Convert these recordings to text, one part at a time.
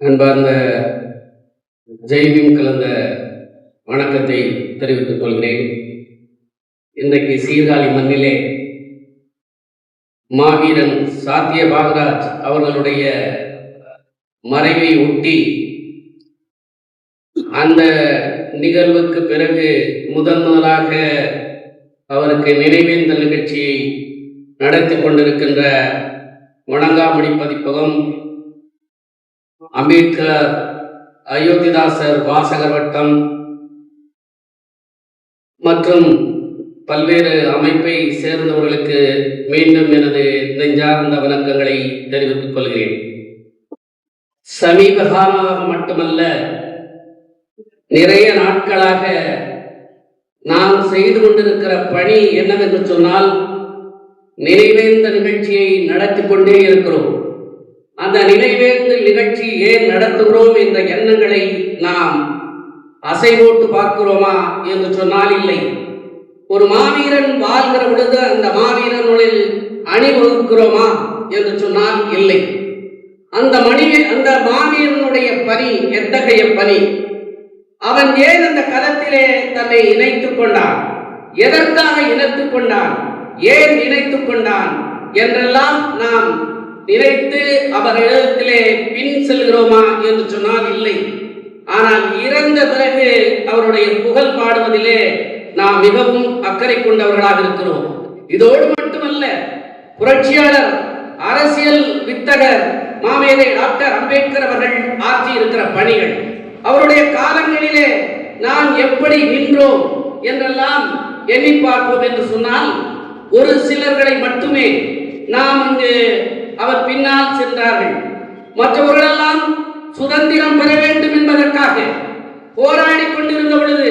அன்பார்ந்த ஜெய்பீம் கலந்த வணக்கத்தை தெரிவித்துக் கொள்கிறேன். இன்றைக்கு சீர்காழி மண்ணிலே மாவீரன் சாத்திய பாகராஜ் அவர்களுடைய மறைவை ஒட்டி அந்த நிகழ்வுக்கு பிறகு முதன் முதலாக அவருக்கு நினைவேந்தல் நிகழ்ச்சியை நடத்தி கொண்டிருக்கின்ற வணங்காமணி பதிப்பகம் அம்பேத்கர் அயோத்திதாசர் வாசகர் வட்டம் மற்றும் பல்வேறு அமைப்பை சேர்ந்தவர்களுக்கு மீண்டும் எனது நெஞ்சார்ந்த வணக்கங்களை தெரிவித்துக் கொள்கிறேன். சமீப காலமாக மட்டுமல்ல நிறைய நாட்களாக நாம் செய்து கொண்டிருக்கிற பணி என்னவென்று சொன்னால் நினைவேந்த நிகழ்ச்சியை நடத்தி கொண்டே இருக்கிறோம். அந்த நினைவேந்தல் நிகழ்ச்சி ஏன் நடத்துகிறோம் என்ற எண்ணங்களை நாம் அசைவோட்டு பார்க்கிறோமா என்று சொன்னால் இல்லை. ஒரு மாவீரன் வாழ்கிற பொழுது அந்த மாவீரனுடைய அணிவகுக்கிறோமா என்று சொன்னால் இல்லை. அந்த மணி அந்த மாவீரனுடைய பணி எத்தகைய பணி? அவன் ஏன் அந்த களத்திலே தன்னை இணைத்துக் கொண்டான்? எதற்காக இணைத்துக் கொண்டான்? ஏன் இணைத்துக் கொண்டான்? என்றெல்லாம் நாம் நினைத்து அவர் இடத்திலே பின் செல்கிறோமா என்று சொன்னால் இல்லை. ஆனால் இறந்த பிறகு அவருடைய புகழ் பாடுவதிலே நாம் மிகவும் அக்கறை கொண்டவர்களாக இருக்கிறோம். இதோடு மட்டுமல்ல புரட்சியாளர் அரசியல் வித்தகர் மாமேதை டாக்டர் அம்பேத்கர் அவர்கள் ஆற்றி இருக்கிற பணிகள். அவருடைய காலங்களிலே நாம் எப்படி நின்றோம் என்றெல்லாம் எண்ணி பார்ப்போம் என்று சொன்னால் ஒரு சிலர்களை மட்டுமே நாம் இங்கு அவர் பின்னால் சென்றார்கள். மற்றவர்களெல்லாம் சுதந்திரம் பெற வேண்டும் என்பதற்காக போராடி கொண்டிருந்த பொழுது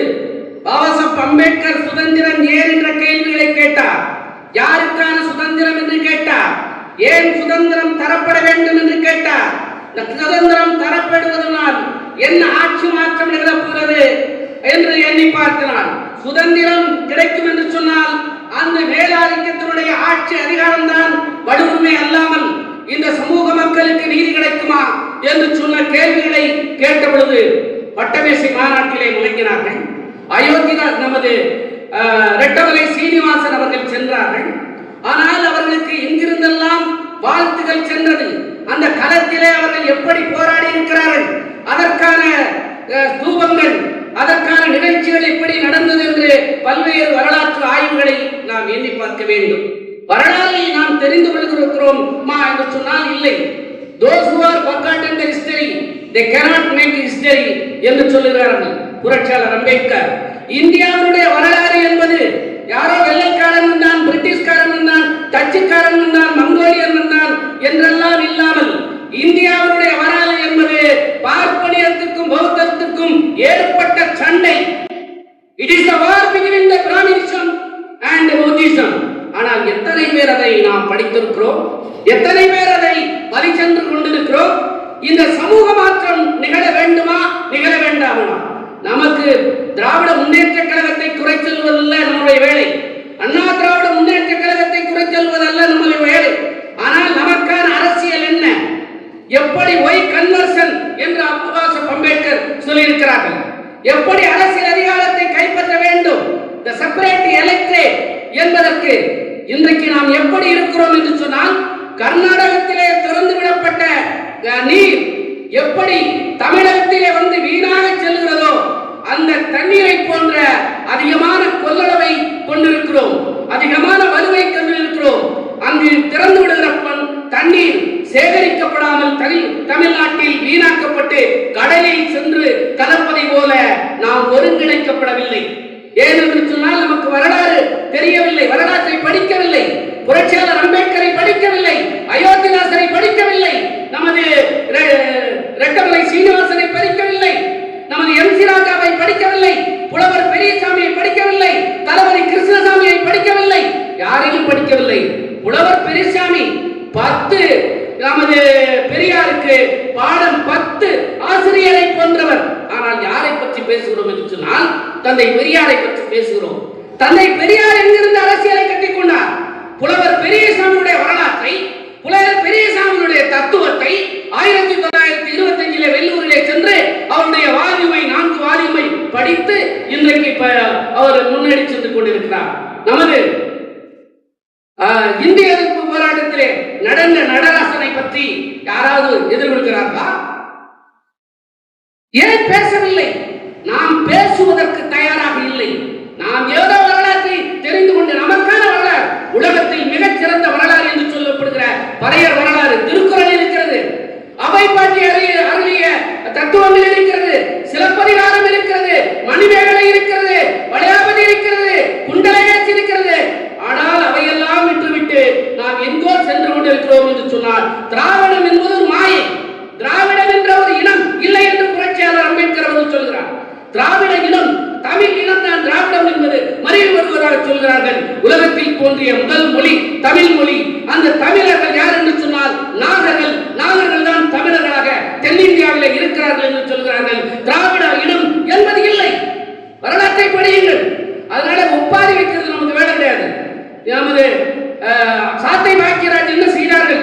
பாபாசாப் அம்பேத்கர் சுதந்திரம் ஏன் என்ற கேள்விகளை கேட்டார். யாருக்கான சுதந்திரம் என்று கேட்டார். ஏன் சுதந்திரம் தரப்பட வேண்டும் என்று கேட்டார். சுதந்திரம் தரப்படுவதனால் என்ன ஆட்சி மாற்றம் நிகழப்போகிறது என்று எண்ணி பார்க்கிறான் சுதந்திரம் கிடைக்கும் என்று சொன்னால் அந்த மேலாதிக்கத்தினுடைய ஆட்சி அதிகாரம் தான் வலுவுமே அல்லாமல் இந்த சமூக மக்களுக்கு நீதி கிடைக்குமா என்று சொன்ன கேள்விகளை கேட்ட பொழுது பட்டமேசை மாநாட்டிலே முழங்கினார்கள். அயோத்தியா நமது அஹ், ரெட்டமலை சீனிவாசன் அவர்கள் சென்றார்கள். ஆனால் அவர்களுக்கு எங்கிருந்தெல்லாம் வாழ்த்துகள் சென்றது? அந்த களத்திலே அவர்கள் எப்படி போராடி இருக்கிறார்கள்? ஸ்தூபங்கள் அதற்கான நிகழ்ச்சிகள் எப்படி நடந்தது என்று பல்வேறு வரலாற்று ஆய்வுகளை நாம் எண்ணி பார்க்க வேண்டும். வரலாறை நாம் தெரிந்து கொள்கிறோம் மா என்று சொன்னால் இல்லை. Those who are forgotten history they cannot make history என்று சொல்லுகிறார்கள் புரட்சியாளர் அம்பேத்கர். இந்தியாவுடைய வரலாறு என்பது யாரோ வெள்ளைக்காரன் வந்தான் பிரிட்டிஷ்காரன் வந்தான் டச்சுக்காரன் வந்தான் மங்கோலியன் வந்தான் என்றெல்லாம் இல்லாமல் இந்தியாவுடைய வரலாறு என்பது பார்ப்பனியத்துக்கும் பௌத்தத்துக்கும் ஏற்பட்ட சண்டை. It is a war between the Brahminism and ஆனால் எத்தனை பேர் அதை நாம் படித்திருக்கிறோம்? எத்தனை பேர் அதை பலி சென்று கொண்டிருக்கிறோம்? இந்த சமூக மாற்றம் நிகழ வேண்டுமா? நிகழ வேண்டாமா? நமக்கு திராவிட முன்னேற்ற கழகத்தை குறை சொல்வதில் நம்முடைய வேலை அண்ணா திராவிட முன்னேற்ற கழகத்தை குறை சொல்வதல்ல நம்முடைய வேலை ஆனால் நமக்கான அரசியல் என்ன எப்படி ஒய் கன்வர்ஷன் என்று அபுபாச அம்பேத்கர் சொல்லியிருக்கிறார்கள் எப்படி அரசியல் அதிகாரத்தை கைப்பற்ற வேண்டும்? இந்த செப்பரேட் எலக்ட்ரேட் என்பதற்கு இன்றைக்கு நாம் எப்படி இருக்கிறோம் என்று சொன்னால் கர்நாடகத்திலே திறந்து விடப்பட்ட நீர் எப்படி தமிழகத்திலே வந்து வீணாக செல்கிறதோ அந்த தண்ணீரை போன்ற அதிகமான கொள்ளளவை கொண்டிருக்கிறோம். அதிகமான வலுவை கொண்டிருக்கிறோம் அங்கு திறந்து விடுகிற பண்- தண்ணீர் சேகரிக்கப்படாமல் தமிழ் தமிழ்நாட்டில் வீணாக்கப்பட்டு கடலில் சென்று கலப்பதை போல நாம் ஒருங்கிணைக்கப்படவில்லை. ஏனென்று சொன்னால் நமக்கு வரலாறு தெரியவில்லை வரலாற்றை படிக்கவில்லை புரட்சியாளர் அம்பேத்கரை படிக்கவில்லை அயோத்திதாசரை படிக்கவில்லை நமது ரெ- ரெட்டமலை சீனிவாசனை படிக்கவில்லை நமது எம் சி ராஜாவை படிக்கவில்லை புலவர் பெரியசாமியை படிக்கவில்லை தளபதி கிருஷ்ணசாமியை படிக்கவில்லை யாரையும் படிக்கவில்லை. புலவர் பெரியசாமி பத்து நமது பெரியாருக்கு பாடம் பத்து ஆசிரியரை போன்றவர். ஆனால் யாரை பற்றி பேசுகிறோம் என்று சொன்னால் தந்தை பெரியாரை பற்றி பேசுகிறோம். தந்தை பெரியார் எங்கிருந்து அரசியலை கட்டிக்கொண்டார் புலவர் பெரியசாமியுடைய வரலாற்றை புலவர் பெரியசாமியுடைய தத்துவத்தை ஆயிரத்தி தொள்ளாயிரத்தி இருபத்தி அஞ்சில வெள்ளூரிலே சென்று அவருடைய வால்யூமை நான்கு வால்யூமை படித்து இன்றைக்கு அவர் முன்னேறி சென்று கொண்டிருக்கிறார். நமது இந்திய யாராவது எதிர்கொள்கிறார்களா? ஏன் பேசவில்லை. நாம் பேசுவதற்கு தயாராக இல்லை. நாம் ஏதோ வரலாற்றை தெரிந்து கொண்டு நமக்கான வரலாறு உலகத்தில் மிகச்சிறந்த வரலாறு என்று சொல்லப்படுகிற பறையர் வரலாறு திருக்குறள் இருக்கிறது. அவை பாட்டி அருளிய தத்துவங்கள் இருக்கிறது. சிலப்பதிகாரம் இருக்கிறது மணிமேகலை இருக்கிறது வளையாபதி இருக்கிறது குண்டலகேசி இருக்கிறது ஆனால் அவையெல்லாம் விட்டுவிட்டு நாம் எங்கோ சென்று கொண்டிருக்கிறோம் என்று சொன்னால் திராவிடம் என்பது ஒரு மாயை திராவிடம் என்ற ஒரு இனம் இல்லை என்று புரட்சியாளர் அம்பேத்கர் அவர்கள் சொல்கிறார் திராவிட இனம் தமிழ் இனம் தான் திராவிடம் என்பது மறைவு வருவதாக சொல்கிறார்கள் உலகத்தில் தோன்றிய முதல் மொழி தமிழ் மொழி. அந்த தமிழர்கள் யார் என்று சொன்னால் நாகர்கள். நாகர்கள் தான் தமிழர்களாக தென்னிந்தியாவிலே இருக்கிறார்கள் என்று சொல்கிறார்கள் திராவிட இனம் என்பது இல்லை வரலாற்றை படியுங்கள் அதனால ஒப்பாரி வைக்கிறது நமக்கு வேலை கிடையாது நமது அஹ், சாத்தை பாக்கியராஜ் என்ன செய்தார்கள்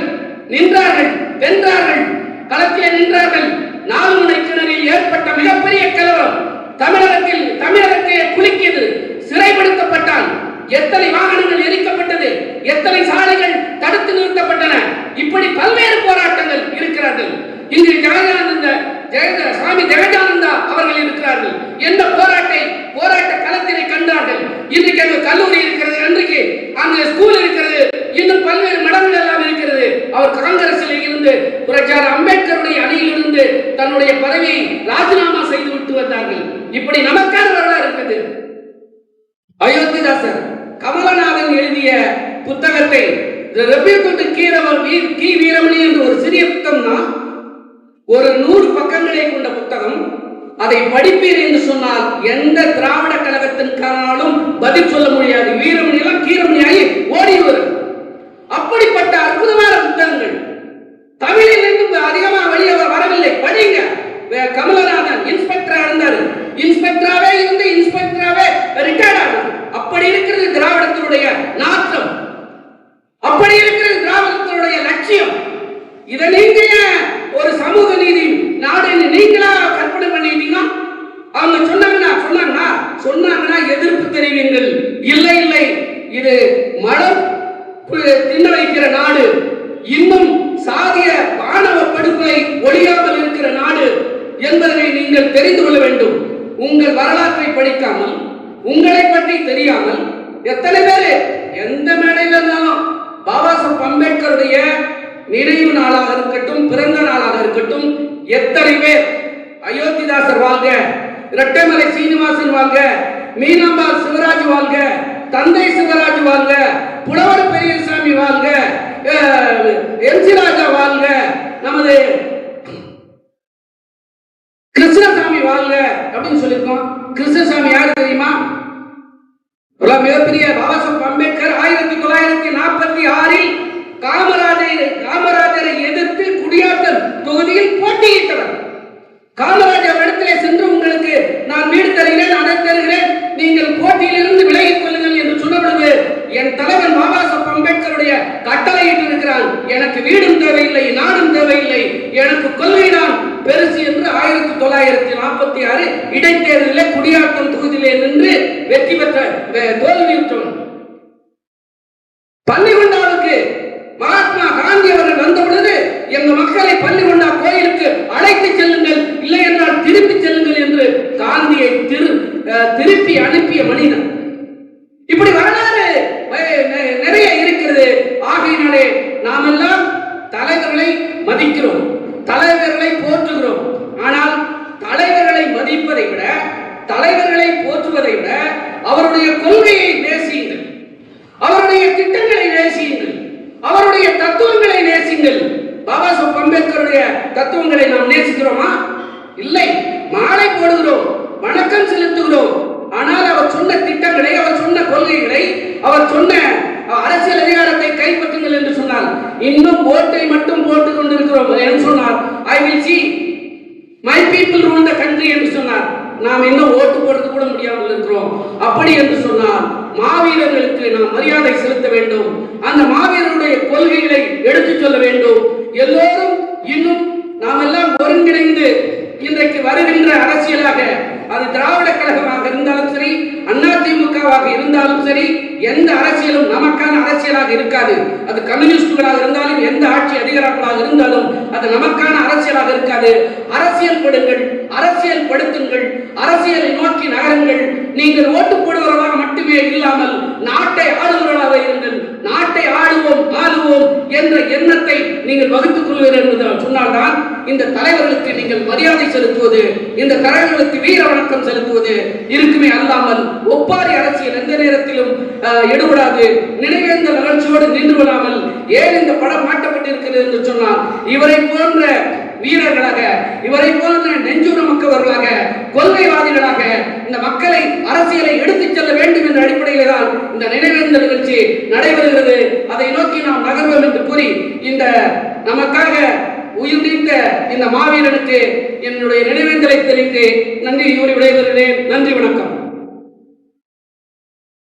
நின்றார்கள் வென்றார்கள் களத்திலே நின்றார்கள் நாலு முனை கிணறில் ஏற்பட்ட மிகப்பெரிய கலவரம் தமிழகத்தில் தமிழகத்தை குலுக்கியது சிறைப்படுத்தப்பட்டான் எத்தனை வாகனங்கள் எரிக்கப்பட்டது எத்தனை சாலைகள் தடுத்து நிறுத்தப்பட்டன இப்படி பல்வேறு போராட்டங்கள் இருக்கிறார்கள் இங்கு ஜெகஜானந்த ஜெயத சுவாமி ஜெகஜானந்தா அவர்கள் இருக்கிறார்கள் என்ன போராட்டை போராட்ட களத்தினை கண்டார்கள் இன்றைக்கு அங்கு கல்லூரி இருக்கிறது அன்றைக்கு அங்கு ஸ்கூல் இருக்கிறது இன்னும் பல்வேறு மடங்கள் எல்லாம் இருக்கிறது. அவர் காங்கிரஸில் இருந்து புரட்சியார் அம்பேத்கருடைய அணியில் இருந்து தன்னுடைய பதவியை ராஜினாமா செய்து விட்டு வந்தார்கள். இப்படி நமக்கான வரலாறு இருக்குது. அயோத்திதாசர் கமலநாதன் எழுதிய புத்தகத்தை ரெப்பியூட்டு கீரவர் வீ- கி வீரமணி என்ற ஒரு சிறிய புத்தகம் தான் ஒரு நூறு பக்கங்களை கொண்ட புத்தகம். அதை படிப்பீர் என்று சொன்னால் எந்த திராவிட கழகத்திற்கானாலும் பதில் சொல்ல முடியாது. வீரமணி எல்லாம் கீரமணி ஓடி வரும் அப்படிப்பட்ட அற்புதமான புத்தகங்கள். தமிழில் இருந்து அதிகமாக வெளியே வரவில்லை. படிங்க. வே- கமலநாதன் இன்ஸ்பெக்டரா இது தின்ன வைக்கிற நாடு இன்னும் சாதிய மாணவ படுகொலை ஒழியாமல் இருக்கிற நாடு என்பதனை நீங்கள் தெரிந்து கொள்ள வேண்டும். உங்கள் வரலாற்றை படிக்காமல் உங்களை பற்றி தெரியாமல் எத்தனை பேரு எந்த மேடையில் இருந்தாலும் பாபா சாஹப் அம்பேத்கருடைய நினைவு நாளாக இருக்கட்டும் பிறந்த நாளாக இருக்கட்டும் எத்தனை பேர் அயோத்திதாசர் வாங்க இரட்டைமலை சீனிவாசன் வாங்க மீனாம்பாள் சிவராஜ் வாங்க தந்தை சிவராஜ் வாழ்க புலவர் பெரியசாமி வாழ்க எம்ஜி ராஜா வாழ்க நமது கிருஷ்ணசாமி வாழ்க அப்படின்னு சொல்லியிருக்கோம். கிருஷ்ணசாமி யாரு தெரியுமா? மிகப்பெரிய பாபா சாஹப் அம்பேத்கர் ஆயிரத்தி தொள்ளாயிரத்தி நாற்பத்தி ஆறில் காமராஜரை காமராஜரை எதிர்த்து குடியாத்தம் தொகுதியில் போட்டியிட்டவர். காமராஜர் இடத்திலே சென்று உங்களுக்கு நான் வீடு தருகிறேன் அதை தருகிறேன். நீங்கள் போட்டியிலிருந்து விலகிக் கொள்ளுங்கள் என்று சொன்ன பொழுது என் தலைவன் பாபா அம்பேத்கருடைய கட்டளையிட்டு இருக்கிறான் எனக்கு வீடும் தேவையில்லை நாடும் தேவையில்லை. எனக்கு கொள்கை தான் பெருசு என்று ஆயிரத்தி தொள்ளாயிரத்தி நாற்பத்தி ஆறு இடைத்தேர்தலில் குடியாட்டம் தொகுதியிலே நின்று வெற்றி பெற்ற தோல்வியுற்றவன். பள்ளிகொண்டாவுக்கு மகாத்மா காந்தி அவர்கள் வந்தபொழுது எங்க மக்களை பள்ளிகொண்டா கோயிலுக்கு அழைத்து செல்லுங்கள் இல்லை என்றால் திருப்பி செல்லுங்கள் என்று காந்தியை திரு திருப்பி அனுப்பிய மனிதன் இப்படி வரலாறு அஹ், நெ- நிறைய இருக்கிறது ஆகையினாலே நாமெல்லாம் தலைவர்களை மதிக்கிறோம் தலைவர்களை போற்றுகிறோம் ஆனால் தலைவர்களை மதிப்பதை விட தலைவர்களை போற்றுவதை விட அவருடைய கொள்கையை நேசியுங்கள் அவருடைய திட்டங்களை நேசியுங்கள் அவருடைய தத்துவங்களை நேசியுங்கள் பாபா சாஹப் அம்பேத்கருடைய தத்துவங்களை நாம் நேசிக்கிறோமா? இல்லை. மாலை போடுகிறோம். வணக்கம் செலுத்துகிறோம். ஆனால் அவர் சொன்ன திட்டங்களை அவர் சொன்ன கொள்கைகளை அவர் சொன்ன அரசியல் அதிகாரத்தை கைப்பற்றுங்கள் என்று சொன்னால் இன்னும் ஓட்டை மட்டும் போட்டுக் கொண்டிருக்கிறோம் என்று சொன்னார் I will see my people rule the country என்று சொன்னார் நாம் இன்னும் ஓட்டு போடுறது கூட முடியாமல் இருக்கிறோம். அப்படி என்று சொன்னால் மாவீரர்களுக்கு நாம் மரியாதை செலுத்த வேண்டும். அந்த மாவீரருடைய கொள்கைகளை எடுத்துச் சொல்ல வேண்டும். எல்லோரும் இன்னும் நாம் எல்லாம் ஒருங்கிணைந்து இன்றைக்கு வருகின்ற அரசியலாக அது திராவிட கழகமாக இருந்தாலும் சரி அதிமுகவாக இருந்தாலும் சரி எந்த அரசியலும் நமக்கான அரசியலாக இருக்காது. அது கம்யூனிஸ்டுகளாக இருந்தாலும் எந்த ஆட்சி அதிகாரங்களாக இருந்தாலும் அது நமக்கான அரசியலாக இருக்காது. அரசியல் படுங்கள் அரசியல் படுத்துங்கள் அரசியலை நோக்கி நகருங்கள். நீங்கள் ஓட்டு போடுவவர்களாக மட்டுமே இல்லாமல் நாட்டை ஆளுவர்களாக இருங்கள். நாட்டை ஆளுவோம் ஆளுவோம். என்ற எண்ணத்தை நீங்கள் வகுத்துக் கொள்வீர்கள் என்று சொன்னால்தான் இந்த தலைவர்களுக்கு நீங்கள் மரியாதை செலுத்துவது இந்த தலைவர்களுக்கு வீர வணக்கம் செலுத்துவது இருக்குமே அல்லாமல் ஒப்பாரி அரசியல் எந்த நேரத்திலும் எடுபடாது. நினைவேந்த நிகழ்ச்சியோடு நின்று விடாமல் ஏன் இந்த படம் மாட்டப்பட்டிருக்கிறது என்று சொன்னால் இவரை போன்ற வீரர்களாக இவரை போன்ற நெஞ்சுரமக்கவர்களாக கொள்கைவாதிகளாக இந்த மக்களை அரசியலை எடுத்துச் செல்ல வேண்டும் என்ற அடிப்படையிலே தான் இந்த நினைவேந்த நிகழ்ச்சி நடைபெறுகிறது. அதை நோக்கி நாம் நகர்வோம் என்று கூறி இந்த நமக்காக உயிர் நீத்த இந்த மாவீரனுக்கு என்னுடைய நினைவேந்தலை தெரிவித்து நன்றி கூறி விடைபெறுகிறேன். நன்றி வணக்கம்.